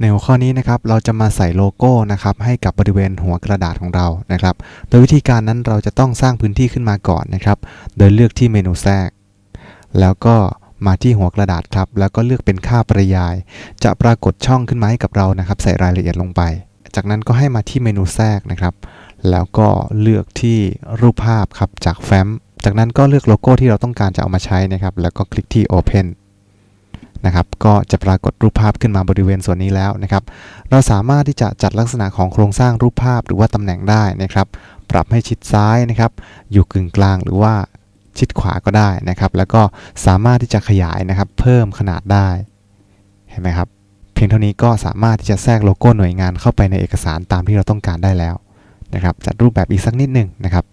ในหัวข้อนี้นะครับเราจะมาใส่โลโก้นะครับให้กับบริเวณหัวกระดาษของเรานะครับ โดยวิธีการนั้นเราจะต้องสร้างพื้นที่ขึ้นมาก่อนนะครับ โดยเลือกที่เมนูแทรก แล้วก็มาที่หัวกระดาษครับ แล้วก็เลือกเป็นค่าปริยาย จะปรากฏช่องขึ้นมาให้กับเรานะครับ ใส่รายละเอียดลงไป จากนั้นก็ให้มาที่เมนูแทรกนะครับ แล้วก็เลือกที่รูปภาพครับจากแฟ้ม จากนั้นก็เลือกโลโก้ที่เราต้องการจะเอามาใช้นะครับ แล้วก็คลิกที่ Open นะครับก็จะปรากฏรูปภาพขึ้นมาบริเวณส่วนนี้แล้วนะครับ เราสามารถที่จะจัดลักษณะของโครงสร้างรูปภาพหรือว่าตำแหน่งได้นะครับ ปรับให้ชิดซ้ายนะครับ อยู่กึ่งกลางหรือว่าชิดขวาก็ได้นะครับ แล้วก็สามารถที่จะขยายนะครับ เพิ่มขนาดได้เห็นไหมครับ เพียงเท่านี้ก็สามารถที่จะแทรกโลโก้หน่วยงานเข้าไปในเอกสารตามที่เราต้องการได้แล้วนะครับ จัดรูปแบบอีกสักนิดหนึ่งนะครับ